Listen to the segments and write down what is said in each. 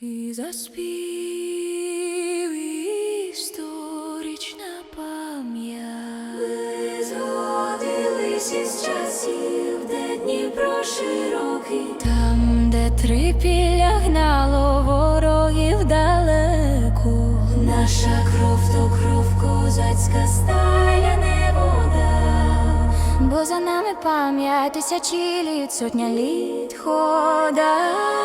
І заспів історична пам'ять. Ми згодились із часів, де Дніпро широкий. Там, де трипілля гнало ворогів далеко. Наша кров то кров козацька сталя не вода. Бо за нами пам'ять тисячі літ, сотня літ хода.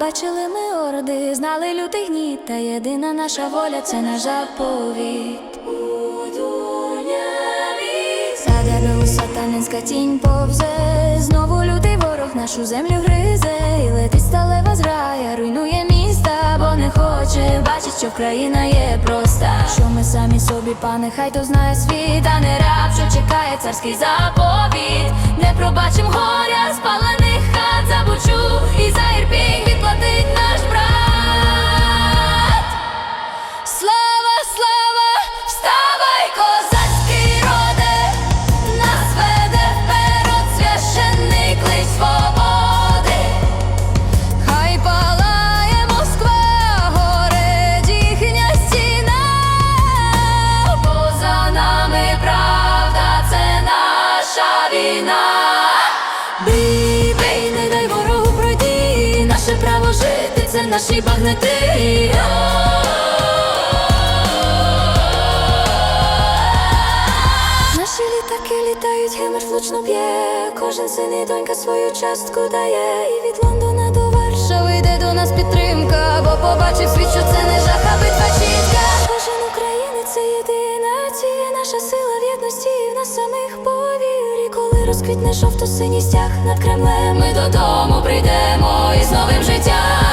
Бачили ми орди, знали лютий гніт, та єдина наша воля це наш заповіт. У дуняві Саде сатанинська тінь повзе, знову лютий ворог нашу землю гризе, і летить сталева зграя, руйнує міста, бо не хоче бачить, що країна є проста. Що ми самі собі, пане, хай то знає світ, а не раб, що чекає царський заповіт. Не пробачим горя, спалених Бий, бий, не дай ворогу пройти, наше право жити, це наші багнети. Наші літаки літають, гемер влучно б'є. Кожен син і донька свою частку дає. І від Лондона до Варшави йде до нас підтримка, бо побачив світ, що це не жах, а битва чітка. Розквітне жовто-синій стяг над Кремлем, ми додому прийдемо із новим життям.